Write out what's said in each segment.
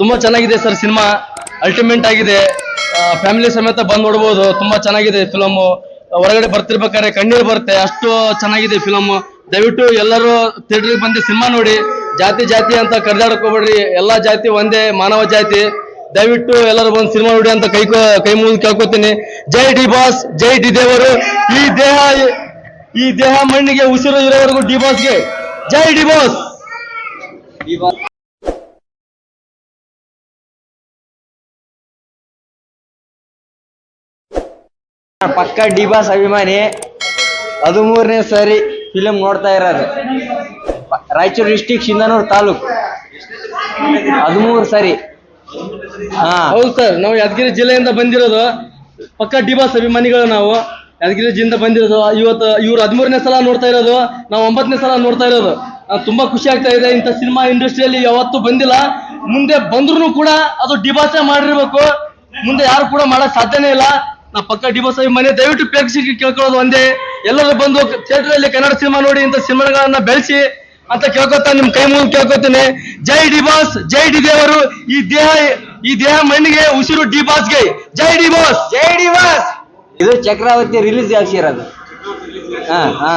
ತುಂಬಾ ಚೆನ್ನಾಗಿದೆ sir cinema. Ultimate ಆಗಿದೆ. ಫ್ಯಾಮಿಲಿ ಸಮೇತ ಬಂದ್ ನೋಡ್ಬೋದು. ತುಂಬಾ ಚೆನ್ನಾಗಿದೆ ಫಿಲಮ್ ಹೊರಗಡೆ ಬರ್ತಿರ್ಬೇಕಾದ್ರೆ ಕಣ್ಣೀರು ಬರುತ್ತೆ. ಅಷ್ಟು ಚೆನ್ನಾಗಿದೆ ಫಿಲಮ್ ದಯವಿಟ್ಟು ಎಲ್ಲರೂ ಥಿಯೇಟರ್ಗೆ ಬಂದು ಸಿನಿಮಾ ನೋಡಿ. ಜಾತಿ ಜಾತಿ ಅಂತ ಕರೆದಾಡ್ಕೋಬೇಡ್ರಿ ಎಲ್ಲಾ ಜಾತಿ ಒಂದೇ, ಮಾನವ ಜಾತಿ. ದಯವಿಟ್ಟು ಎಲ್ಲರೂ ಬಂದು ಸಿನಿಮಾ ನೋಡಿ ಅಂತ ಕೈ ಕೈ ಮುಗಿದು ಕೇಳ್ಕೊತೀನಿ. ಜೈ ಡಿ ಬಾಸ್, ಜೈ ಡಿ ದೇವರು. ಈ ದೇಹ ಈ ದೇಹ ಮಣ್ಣಿಗೆ ಉಸಿರು ಇರೋವರೆಗೂ ಡಿ ಬಾಸ್ಗೆ. ಜೈ ಡಿ ಬಾಸ್. ಪಕ್ಕ ಡಿಬಾಸ್ ಅಭಿಮಾನಿ. ಹದಿಮೂರನೇ ಸರಿ ಫಿಲಮ್ ನೋಡ್ತಾ ಇರೋದು. ರಾಯಚೂರು ಡಿಸ್ಟಿಕ್ ಶಿಂದನೂರು ತಾಲೂಕು. ಹದಿಮೂರು ಸರಿ. ಹಾ. ಹೌದು ಸರ್ ನಾವು ಯಾದಗಿರಿ ಜಿಲ್ಲೆಯಿಂದ ಬಂದಿರೋದು. ಪಕ್ಕ ಡಿಬಾಸ್ ಅಭಿಮಾನಿಗಳು ನಾವು. ಯಾದಗಿರಿ ಜಿಲ್ಲೆಯಿಂದ ಬಂದಿರೋದು. ಇವತ್ತು ಇವ್ರು ಹದಿಮೂರನೇ ಸಲ ನೋಡ್ತಾ ಇರೋದು. ನಾವು ಒಂಬತ್ತನೇ ಸಲ ನೋಡ್ತಾ ಇರೋದು. ತುಂಬಾ ಖುಷಿ ಆಗ್ತಾ ಇದೆ. ಇಂಥ ಸಿನಿಮಾ ಇಂಡಸ್ಟ್ರಿಯಲ್ಲಿ ಯಾವತ್ತೂ ಬಂದಿಲ್ಲ. ಮುಂದೆ ಬಂದ್ರು ಕೂಡ ಅದು ಡಿಬಾಸೆ ಮಾಡಿರ್ಬೇಕು. ಮುಂದೆ ಯಾರು ಕೂಡ ಮಾಡಕ್ ಸಾಧ್ಯನೇ ಇಲ್ಲ. ನಾ ಪಕ್ಕ ಡಿಬಾಸ್ ಮನೆ ದಯವಿಟ್ಟು ಪ್ರೇಕ್ಷಕರಿಗೆ ಕೇಳ್ಕೊಳ್ಳೋದು ಒಂದೇ. ಎಲ್ಲರೂ ಬಂದು ಥಿಯೇಟರ್ ಅಲ್ಲಿ ಕನ್ನಡ ಸಿನಿಮಾ ನೋಡಿ ಇಂಥ ಸಿನಿಮಾಗಳನ್ನ ಬೆಳೆಸಿ ಅಂತ ಕೇಳ್ಕೊತಾ ನಿಮ್ ಕೈ ಮುಗಿದು ಕೇಳ್ಕೊತೀನಿ. ಜೈ ಡಿ ಬಾಸ್ ಜೈ ಡಿ ದೇವರು ಈ ದೇಹ ಈ ದೇಹ ಮಣ್ಣಿಗೆ ಉಸಿರು ಡಿ ಬಾಸ್ಗೆ ಜೈ ಡಿ ಬಾಸ್ ಜೈ ಡಿ ಬಾಸ್ ಇದು ಚಕ್ರವರ್ತಿ ರಿಲೀಸ್ ಆಗ್ಸಿರೋದು ಹಾ ಹಾ.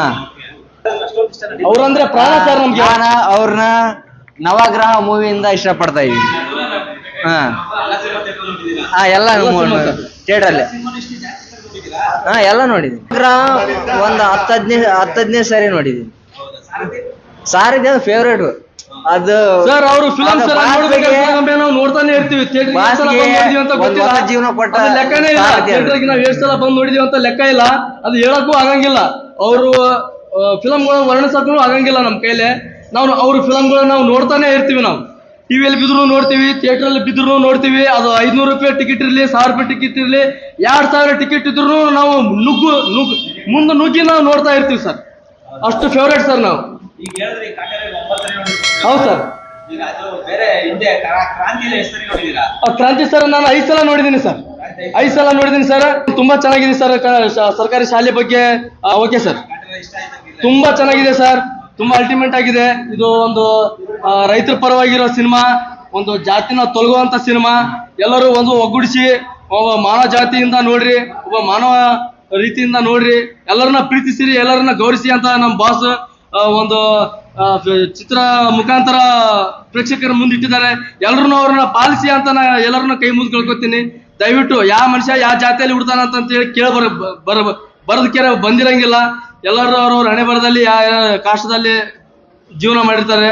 ಅವ್ರಂದ್ರೆ ಪ್ರಾಣ ಸರ್ ನಮ್ಗೆ. ಜ್ಞಾನ ಅವ್ರನ್ನ ನವಗ್ರಹ ಮೂವಿಯಿಂದ ಇಷ್ಟಪಡ್ತಾ ಇದೀವಿ ಹಾ. ಹಾ ಎಲ್ಲ ಥಿಯೇಟರ್ಲೆ ಹಾ ಎಲ್ಲ ನೋಡಿದೀನಿ ಒಂದು ಹತ್ತು ಹದಿನೈದು ಹತ್ತು ಹದಿನೈದು ಸರಿ ನೋಡಿದ್ದೀನಿ. ಸಾರಿದೆ? ಫೇವ್ರೇಟ್ ಅದು ಸರ್ ಅವರು ಫಿಲಂ ಅದು ಸರ್ ನಾವು ನೋಡ್ತಾನೆ ಇರ್ತೀವಿ. ಜೀವನ ಕೊಟ್ಟ ಲೆಕ್ಕನೇ ಇಲ್ಲ. ಥಿಯೇಟರ್ಗೆ ನಾವು ಎಷ್ಟು ಸಲ ಬಂದು ನೋಡಿದೀವಿ ಅಂತ ಲೆಕ್ಕ ಇಲ್ಲ. ಅದು ಹೇಳಕ್ಕೂ ಆಗಂಗಿಲ್ಲ. ಅವರು ಫಿಲಂಗಳು ವರ್ಣಿಸಕ್ಕೂ ಆಗಂಗಿಲ್ಲ ನಮ್ಮ ಕೈಲಿ. ನಾವು ಅವ್ರ ಫಿಲಂಗಳನ್ನ ನಾವು ನೋಡ್ತಾನೆ ಇರ್ತೀವಿ ನಾವು. ಟಿವಿಯಲ್ಲಿ ಬಿದ್ರು ನೋಡ್ತೀವಿ ಥಿಯೇಟರ್ ಅಲ್ಲಿ ಬಿದ್ರು ನೋಡ್ತೀವಿ ಅದು ಐದ್ನೂರು ರೂಪಾಯಿ ಟಿಕೆಟ್ ಇರಲಿ ಸಾವಿರ ರೂಪಾಯಿ ಟಿಕೆಟ್ ಇರಲಿ ಎರಡ್ ಸಾವಿರ ಟಿಕೆಟ್ ಇದ್ರು ನಾವು ನುಗ್ಗು ನುಗ್ಗು ಮುಂದೆ ನುಗ್ಗಿ ನಾವು ನೋಡ್ತಾ ಇರ್ತೀವಿ ಸರ್. ಅಷ್ಟು ಫೇವ್ರೇಟ್ ಸರ್ ನಾವು? ಹೌದು ಸರ್. ಕ್ರಾಂತಿ ಸರ್ ನಾನು ಐದು ಸಲ ನೋಡಿದ್ದೀನಿ ಸರ್. ಐದು ಸಲ. ನೋಡಿದ್ದೀನಿ ಸರ್. ತುಂಬಾ ಚೆನ್ನಾಗಿದೆ ಸರ್ ಸರ್ಕಾರಿ ಶಾಲೆ ಬಗ್ಗೆ. Okay sir. ತುಂಬಾ ಚೆನ್ನಾಗಿದೆ ಸರ್. ತುಂಬಾ ಅಲ್ಟಿಮೇಟ್ ಆಗಿದೆ. ಇದು ಒಂದು ರೈತರ ಪರವಾಗಿರೋ ಸಿನಿಮಾ, ಒಂದು ಜಾತಿನ ತೊಲಗುವಂತ ಸಿನಿಮಾ. ಎಲ್ಲರೂ ಒಂದು ಒಗ್ಗೂಡಿಸಿ, ಒಬ್ಬ ಮಾನವ ಜಾತಿಯಿಂದ ನೋಡ್ರಿ, ಒಬ್ಬ ಮಾನವ ರೀತಿಯಿಂದ ನೋಡ್ರಿ, ಎಲ್ಲರನ್ನ ಪ್ರೀತಿಸಿರಿ, ಎಲ್ಲರನ್ನ ಗೌರವಿಸಿ ಅಂತ ನಮ್ಮ ಬಾಸ್ ಒಂದು ಚಿತ್ರ ಮುಖಾಂತರ ಪ್ರೇಕ್ಷಕರ ಮುಂದಿಟ್ಟಿದ್ದಾರೆ ಎಲ್ಲರನ್ನ ಅವ್ರನ್ನ ಪಾಲಿಸಿ ಅಂತ ನಾ ಎಲ್ಲರನ್ನ ಕೈ ಮುಗಿದು ಕೇಳ್ಕೊತೀನಿ. ದಯವಿಟ್ಟು ಯಾವ ಮನುಷ್ಯ ಯಾವ ಜಾತಿಯಲ್ಲಿ ಹುಡ್ತಾನ ಅಂತ ಹೇಳಿ ಕೇಳ ಬರ ಬರ ಕೇರ ಬಂದಿರಂಗಿಲ್ಲ. ಎಲ್ಲರೂ ಅವ್ರವ್ರ ಹಣೆ ಬರದಲ್ಲಿ ಕಾಷ್ಟದಲ್ಲಿ ಜೀವನ ಮಾಡಿರ್ತಾರೆ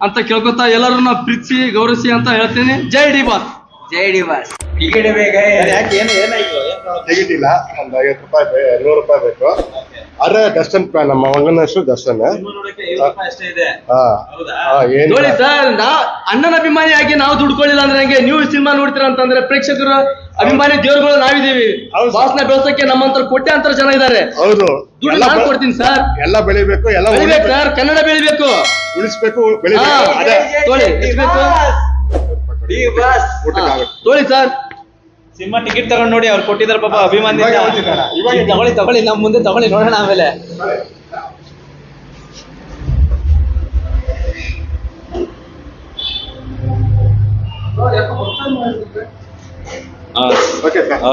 ಅಂತ ಕೇಳ್ಕೊತಾ ಎಲ್ಲರನ್ನ ಪ್ರೀತಿಸಿ ಗೌರವಿಸಿ ಅಂತ ಹೇಳ್ತೀನಿ. ಜೈ ಡಿ ಬಾಸ್ ಜೈ ಡಿ ಬಾಸ್ ಟಿಕೆಟ್ ಬೇಗ ಯಾಕೆ ಏನು ಏನಾಯ್ತು? ಟಿಕೆಟ್ ಇಲ್ಲ. ಒಂದು ಐವತ್ತು ರೂಪಾಯಿ ನೂರು ರೂಪಾಯಿ ಬೇಕು. ಅರೆ ದರ್ಶನ್ ಪ್ಲಾನ್ ನಮ್ಮ ಮಗನ ಹೆಸರು ದರ್ಶನ್. ನೋಡಿ ಸರ್ ನಾ ಅಣ್ಣನ ಅಭಿಮಾನಿಯಾಗಿ ನಾವು ದುಡ್ಕೊಳ್ಳಿಲ್ಲ ಅಂದ್ರೆ ಹೆಂಗೆ? ನೀವು ಸಿನಿಮಾ ನೋಡ್ತೀರಾ ಅಂತಂದ್ರೆ ಪ್ರೇಕ್ಷಕರ ಅಭಿಮಾನಿ ದೇವರುಗಳು ನಾವಿದ್ದೀವಿ. ವಾಸನ ಬೆಳೆಸಕ್ಕೆ ನಮ್ಮಂತರ ಕೊಟ್ಟೆ ಅಂತರ ಜನ ಇದ್ದಾರೆ. ಹೌದು. ದುಡ್ಡು ಎಲ್ಲ ನಾನು ಕೊಡ್ತೀನಿ ಸರ್. ಎಲ್ಲ ಬೆಳಿಬೇಕು ಎಲ್ಲ ಬೆಳಿಬೇಕು ಸರ್. ಕನ್ನಡ ಬೆಳಿಬೇಕು. ಉಳಿಸ್ಬೇಕು ಬೆಳಿಬೇಕು. ಅದೇ. ತೊಳಿ ಎಷ್ಟು ಬೇಕು. ತೊಳಿ ಸರ್. ಸಿನಿಮಾ ಟಿಕೆಟ್ ತಗೊಂಡ್ ನೋಡಿ ಅವ್ರು ಕೊಟ್ಟಿದ್ದಾರೆ ಪಾಪ ಅಭಿಮಾನಿ ತಗೊಳ್ಳಿ ತಗೊಳ್ಳಿ ನಮ್ ಮುಂದೆ ತಗೊಳ್ಳಿ ನೋಡೋಣ ಆಮೇಲೆ.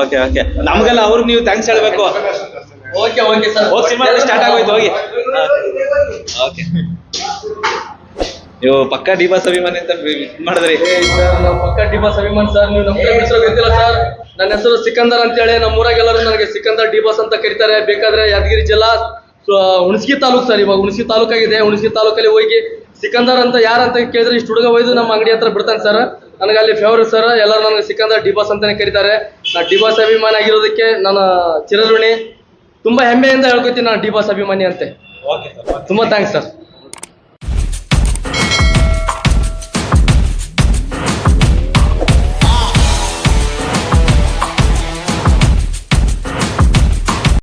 ಓಕೆ ಓಕೆ ನಮಗೆಲ್ಲ ಅವ್ರಿಗೆ ನೀವು ಥ್ಯಾಂಕ್ಸ್ ಹೇಳ್ಬೇಕು. ಓಕೆ ಓಕೆ ಸರ್ ಹೋಗಿ ಸಿನಿಮಾ ಸ್ಟಾರ್ಟ್ ಆಗೋಯ್ತು ಹೋಗಿ. ಓಕೆ ನೀವು ಪಕ್ಕ ಡಿಬಾಸ್ ಅಭಿಮಾನಿ ಅಂತ ಮಾಡಿದ್ರಿ. ಪಕ್ಕ ಡಿಬಾಸ್ ಅಭಿಮಾನಿ ಸರ್ ನೀವು ನಮ್ಮ ಹೆಸರು ಗೊತ್ತಿಲ್ಲ ಸರ್ ನನ್ನ ಹೆಸರು ಸಿಕಂದರ್ ಅಂತ ಹೇಳಿ ನಮ್ಮ ಊರಾಗೆಲ್ಲರೂ ನನಗೆ ಸಿಕಂದರ್ ಡಿಬಾಸ್ ಅಂತ ಕರೀತಾರೆ. ಬೇಕಾದ್ರೆ ಯಾದಗಿರಿ ಜಿಲ್ಲಾ ಹುಣಸಗಿ ತಾಲೂಕ್ ಸರ್ ಇವಾಗ ಹುಣಸಗಿ ತಾಲೂಕಾಗಿದೆ. ಹುಣಸಗಿ ತಾಲೂಕಲ್ಲಿ ಹೋಗಿ ಸಿಕಂದರ್ ಅಂತ ಯಾರಂತ ಕೇಳಿದ್ರೆ ಇಷ್ಟು ಹುಡುಗ ಒಯ್ದು ನಮ್ಮ ಅಂಗಡಿ ಹತ್ರ ಬಿಡ್ತಾನೆ ಸರ್. ನನಗೆ ಅಲ್ಲಿ ಫೇವ್ರೆಟ್ ಸರ್. ಎಲ್ಲರೂ ನನಗೆ ಸಿಕಂದರ್ ಡಿಬಾಸ್ ಅಂತಾನೆ ಕರೀತಾರೆ. ನಾ ಡಿಬಾಸ್ ಅಭಿಮಾನಿ ಆಗಿರೋದಕ್ಕೆ ನನ್ನ ಚಿರಋಣಿ. ತುಂಬಾ ಹೆಮ್ಮೆಯಿಂದ ಹೇಳ್ಕೊತೀನಿ ನಾನು ಡಿಬಾಸ್ ಅಭಿಮಾನಿ ಅಂತೆ. ಓಕೆ ಸರ್ ತುಂಬಾ ಥ್ಯಾಂಕ್ಸ್ ಸರ್